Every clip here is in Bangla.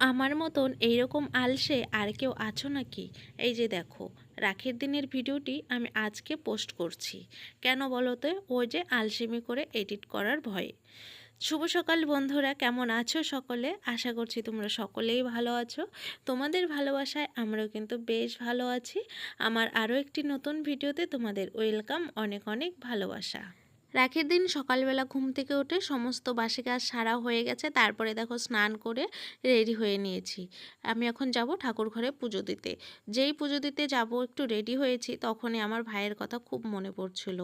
আমার মতন এইরকম আলসে আর কেউ আছো নাকি? এই যে দেখো, রাখির দিনের ভিডিওটি আমি আজকে পোস্ট করছি। কেন বলো তো? ওই যে আলসেমি করে এডিট করার ভয়ে। শুভ সকাল বন্ধুরা, কেমন আছো সকলে? আশা করছি তোমরা সকলেই ভালো আছো। তোমাদের ভালোবাসায় আমরাও কিন্তু বেশ ভালো আছি। আমার আরও একটি নতুন ভিডিওতে তোমাদের ওয়েলকাম, অনেক অনেক ভালোবাসা। রাখির দিন সকালবেলা ঘুম থেকে উঠে সমস্ত বাসি কাজ সারা হয়ে গেছে। তারপরে দেখো স্নান করে রেডি হয়ে নিয়েছি। আমি এখন যাব ঠাকুর ঘরে পুজো দিতে। যেই পুজো দিতে যাব, একটু রেডি হয়েছি, তখনই আমার ভাইয়ের কথা খুব মনে পড়ছিল।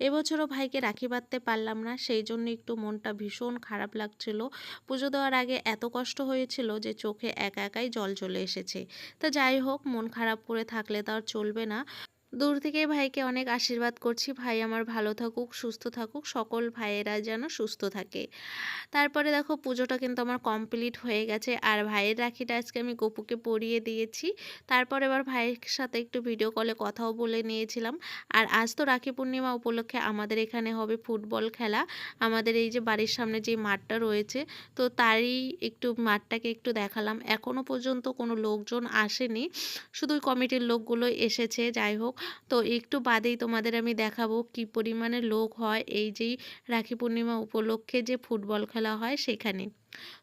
এবছরও ভাইকে রাখি বাঁধতে পারলাম না, সেই জন্য একটু মনটা ভীষণ খারাপ লাগছিল। পুজো দেওয়ার আগে এত কষ্ট হয়েছিল যে চোখে একা একাই জল চলে এসেছে। তা যাই হোক, মন খারাপ করে থাকলে তো আর চলবে না। দূর থেকে ভাইকে অনেক আশীর্বাদ করছি। ভাই আমার ভালো থাকুক, সুস্থ থাকুক, সকল ভাইয়েরা যেন সুস্থ থাকে। তারপরে দেখো পুজোটা কিন্তু আমার কমপ্লিট হয়ে গেছে। আর ভাইয়ের রাখিটা আজকে আমি গপুকে পরিয়ে দিয়েছি। তারপর এবার ভাইয়ের সাথে একটু ভিডিও কলে কথাও বলে নিয়েছিলাম। আর আজ তো রাখি পূর্ণিমা উপলক্ষে আমাদের এখানে হবে ফুটবল খেলা। আমাদের এই যে বাড়ির সামনে যে মাঠটা রয়েছে, তো তারই একটু মাঠটাকে একটু দেখালাম। এখনও পর্যন্ত কোনো লোকজন আসেনি। শুধু কমিটির লোকগুলো এসেছে। যাই হোক তো একটু বাদেই তোমাদের আমি দেখাবো কি পরিমাণে লোক হয় এই যেই রাখি পূর্ণিমা উপলক্ষে যে ফুটবল খেলা হয় সেখানে।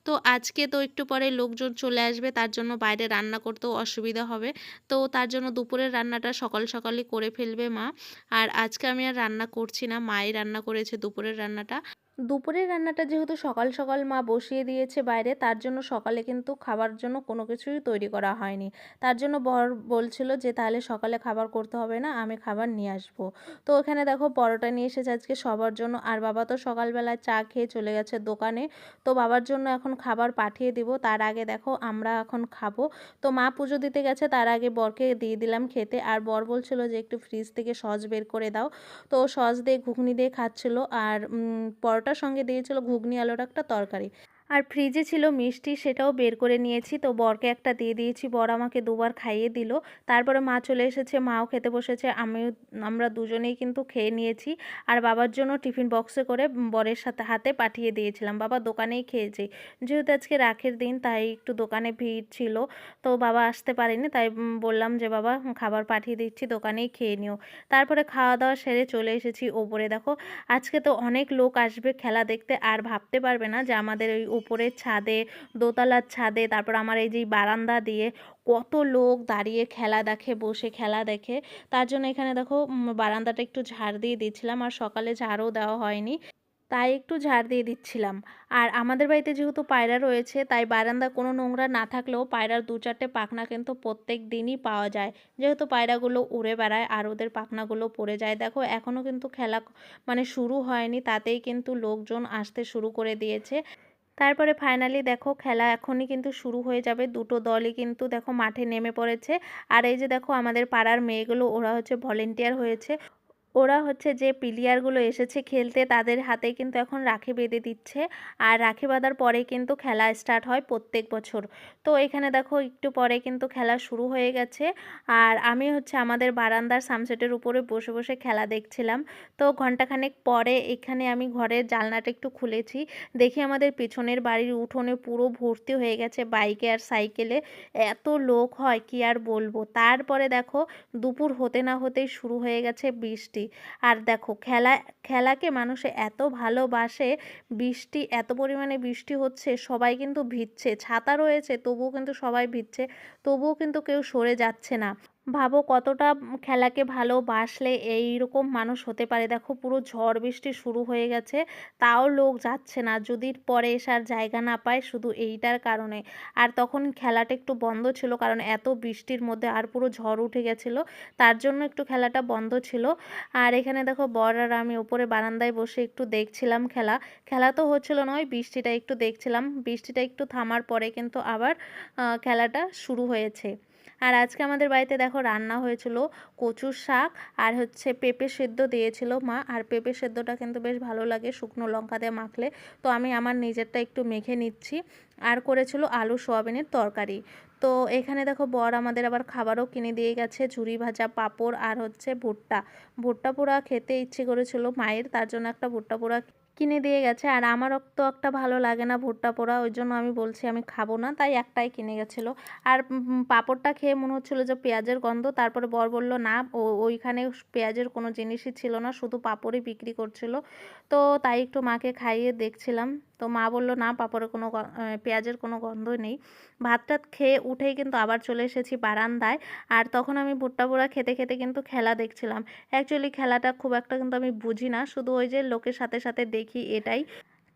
তো আজকে তো একটু পরে লোকজন চলে আসবে, তার জন্য বাইরে রান্না করতেও অসুবিধা হবে। তো তার জন্য দুপুরের রান্নাটা সকাল সকালই করে ফেলবে মা। আর আজকে আমি আর রান্না করছি না, মাই রান্না করেছে দুপুরের রান্নাটা। দুপুরের রান্নাটা যেহেতু সকাল সকাল মা বসিয়ে দিয়েছে বাইরে, তার জন্য সকালে কিন্তু খাবার জন্য কোনো কিছুই তৈরি করা হয়নি। তার জন্য বর বলছিল যে, তাহলে সকালে খাবার করতে হবে না, আমি খাবার নিয়ে আসব। তো ওখানে দেখো পরোটা নিয়ে এসেছে আজকে সবার জন্য। আর বাবা তো সকালবেলা চা খেয়ে চলে গেছে দোকানে। তো বাবার জন্য এখন খাবার পাঠিয়ে দিব। তার আগে দেখো আমরা এখন খাব। তো মা পুজো দিতে গেছে, তার আগে বরকে দিয়ে দিলাম খেতে। আর বর বলছিল যে, একটু ফ্রিজ থেকে সস বের করে দাও। তো সস দিয়ে ঘুগনি দিয়ে খাচ্ছিল। আর পর পরোটার সঙ্গে দিয়েছিল ঘুগনি আলুর একটা তরকারি। আর ফ্রিজে ছিল মিষ্টি, সেটাও বের করে নিয়েছি। তো বরকে একটা দিয়ে দিয়েছি, বর আমাকে দুবার খাইয়ে দিল। তারপরে মা চলে এসেছে, মাও খেতে বসেছে, আমিও, আমরা দুজনেই কিন্তু খেয়ে নিয়েছি। আর বাবার জন্য টিফিন বক্সে করে বরের সাথে, হাতে পাঠিয়ে দিয়েছিলাম। বাবা দোকানেই খেয়েছি। যেহেতু আজকে রাখের দিন, তাই একটু দোকানে ভিড় ছিল। তো বাবা আসতে পারেনি, তাই বললাম যে, বাবা, খাবার পাঠিয়ে দিচ্ছি, দোকানেই খেয়ে নিও। তারপরে খাওয়া দাওয়া সেরে চলে এসেছি ওপরে। দেখো, আজকে তো অনেক লোক আসবে খেলা দেখতে, আর ভাবতে পারবে না যে, আমাদের ওই উপরের ছাদে, দোতলার ছাদে, তারপর আমার এই যে বারান্দা দিয়ে কত লোক দাঁড়িয়ে খেলা দেখে, বসে খেলা দেখে। তার জন্য এখানে দেখো বারান্দাটা একটু ঝাড় দিয়ে দিচ্ছিলাম আর সকালে ঝাড়ও দেওয়া হয়নি। তাই একটু ঝাড় দিয়ে দিচ্ছিলাম। আর আমাদের বাড়িতে যেহেতু পায়রা রয়েছে, তাই বারান্দা কোনো নোংরা না থাকলেও পায়রার দু চারটে পাখনা কিন্তু প্রত্যেক দিনই পাওয়া যায়। যেহেতু পায়রাগুলো উড়ে বেড়ায়, আর ওদের পাখনাগুলো পড়ে যায়। দেখো এখনও কিন্তু খেলা মানে শুরু হয়নি, তাতেই কিন্তু লোকজন আসতে শুরু করে দিয়েছে। তারপরে ফাইনালি দেখো খেলা এখনই কিন্তু শুরু হয়ে যাবে। দুটো দলই কিন্তু দেখো মাঠে নেমে পড়েছে। আর এই যে দেখো আমাদের পাড়ার মেয়েগুলো, ওরা হচ্ছে ভলেন্টিয়ার হয়েছে। ওরা হচ্ছে যে প্লেয়ারগুলো এসেছে খেলতে তাদের হাতে কিন্তু এখন রাখি বেঁধে দিচ্ছে। আর রাখি বাঁধার পরে কিন্তু খেলা স্টার্ট হয় প্রত্যেক বছর। তো এখানে দেখো একটু পরে কিন্তু খেলা শুরু হয়ে গেছে। আর আমি হচ্ছে আমাদের বারান্দার সামসেটের উপরে বসে বসে খেলা দেখছিলাম। তো ঘন্টাখানেক পরে এখানে আমি ঘরের জালনাটা একটু খুলেছি। দেখি আমাদের পিছনের বাড়ির উঠোনে পুরো ভর্তি হয়ে গেছে বাইকে আর সাইকেলে। এত লোক হয় কি আর বলব? তারপরে দেখো দুপুর হতে না হতেই শুরু হয়ে গেছে বৃষ্টি। আর দেখো খেলা, খেলাকে মানুষে এত ভালোবাসে, বৃষ্টি, এত পরিমাণে বৃষ্টি হচ্ছে, সবাই কিন্তু ভিজছে, ছাতা রয়েছে, তবুও কিন্তু সবাই ভিজছে, তবুও কিন্তু কেউ সরে যাচ্ছে না। ভাবো কতটা খেলাকে ভালোবাসলে এইরকম মানুষ হতে পারে। দেখো পুরো ঝড় বৃষ্টি শুরু হয়ে গেছে, তাও লোক যাচ্ছে না। যদি পরে এসার জায়গা না পায় শুধু এইটার কারণে। আর তখন খেলাটা একটু বন্ধ ছিল, কারণ এত বৃষ্টির মধ্যে আর পুরো ঝড় উঠে গেছিল, তার জন্য একটু খেলাটা বন্ধ ছিল। আর এখানে দেখো বর আর আমি ওপরে বারান্দায় বসে একটু দেখছিলাম খেলা। খেলা তো হচ্ছিল নয় বৃষ্টিটা একটু দেখছিলাম। বৃষ্টিটা একটু থামার পরে কিন্তু আবার খেলাটা শুরু হয়েছে। আর আজকে আমাদের বাড়িতে দেখো রান্না হয়েছিল কচুর শাক আর হচ্ছে পেঁপে সেদ্ধ দিয়েছিল মা। আর পেঁপে সেদ্ধটা কিন্তু বেশ ভালো লাগে শুকনো লঙ্কা দিয়ে মাখলে। তো আমি আমার নিজেরটা একটু মেখে নিচ্ছি। আর করেছিল আলু সোয়াবিনের তরকারি। তো এখানে দেখো বর আমাদের আবার খাবারও কিনে দিয়ে গেছে, ঝুরি ভাজা, পাঁপড় আর হচ্ছে ভুট্টা। ভুট্টা পোড়া খেতে ইচ্ছে করেছিল মায়ের, তার জন্য একটা ভুট্টা পোড়া কিনে দিয়ে গেছে। আর আমারও তো একটা ভালো লাগে না ভুট্টা পোড়া, ওই জন্য আমি বলছি আমি খাব না, তাই একটাই কিনে গেছিল। আর পাপড়টা খেয়ে মনে হচ্ছিল যে পেঁয়াজের গন্ধ, তারপরে বর বলল, না ওইখানে পেঁয়াজের কোনো জিনিসই ছিল না, শুধু পাঁপড়ই বিক্রি করছিল। তো তাই একটু মাকে খাইয়ে দেখছিলাম। তো মা বলল, না পাঁপড়ে কোনো পেঁয়াজের কোনো গন্ধ নেই। ভাত টাত খেয়ে উঠেই কিন্তু আবার চলে এসেছি বারান্দায়। আর তখন আমি ভুট্টা পোড়া খেতে খেতে কিন্তু খেলা দেখছিলাম। অ্যাকচুয়ালি খেলাটা খুব একটা কিন্তু আমি বুঝি না। শুধু ওই যে লোকের সাথে সাথে দেখি এটাই।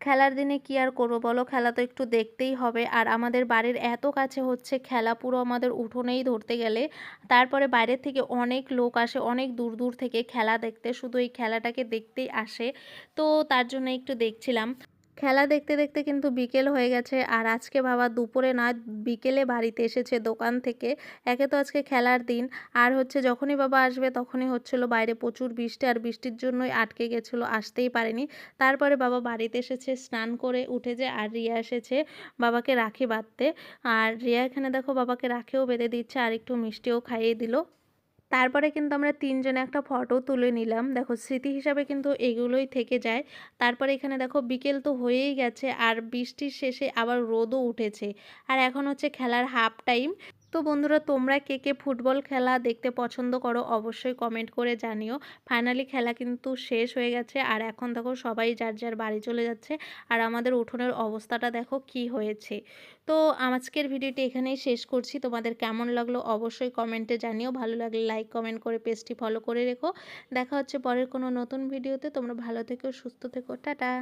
খেলার দিনে কি আর করব বলো? খেলা তো একটু দেখতেই হবে। আর আমাদের বাড়ির এত কাছে হচ্ছে খেলা পুরো আমাদের উঠোনেই ধরতে গেলে। তারপরে বাইরের থেকে অনেক লোক আসে, অনেক দূর দূর থেকে খেলা দেখতে। শুধু এই খেলাটাকে দেখতেই আসে। তো তার জন্য একটু দেখছিলাম। খেলা দেখতে দেখতে কিন্তু বিকেল হয়ে গেছে। আর আজকে বাবা দুপুরে না বিকেলে বাড়িতে এসেছে দোকান থেকে। একে তো আজকে খেলার দিন। আর হচ্ছে যখনই বাবা আসবে তখনই হচ্ছিল বাইরে প্রচুর বৃষ্টি আর বৃষ্টির জন্যই আটকে গেছিল, আসতেই পারেনি। তারপরে বাবা বাড়িতে এসেছে স্নান করে উঠে যে আর রিয়া এসেছে বাবাকে রাখি বাঁধতে। আর রিয়া এখানে দেখো বাবাকে রাখিও বেঁধে দিচ্ছে আর একটু মিষ্টিও খাইয়ে দিল। তারপরে কিন্তু আমরা তিনজনে একটা ফটো তুলে নিলাম। দেখো, স্মৃতি হিসাবে কিন্তু এগুলোই থেকে যায়। তারপরে এখানে দেখো, বিকেল তো হয়েই গেছে আর বৃষ্টির শেষে আবার রোদও উঠেছে। আর এখন হচ্ছে খেলার হাফ টাইম তো বন্ধুরা, তোমরা কে কে ফুটবল খেলা দেখতে পছন্দ করো অবশ্যই কমেন্ট করে জানিও। ফাইনালি খেলা কিন্তু শেষ হয়ে গেছে আর এখন দেখো সবাই যার যার বাড়ি চলে যাচ্ছে আর আমাদের উঠোনের অবস্থাটা দেখো কি হয়েছে। তো আজকের ভিডিওটি এখানেই শেষ করছি। তোমাদের কেমন লাগল অবশ্যই কমেন্টে জানিও। ভালো লাগলে লাইক কমেন্ট করে পেজটি ফলো করে রেখো। দেখা হচ্ছে পরের কোনো নতুন ভিডিওতে। তোমরা ভালো থেকো, সুস্থ থেকো। টাটা।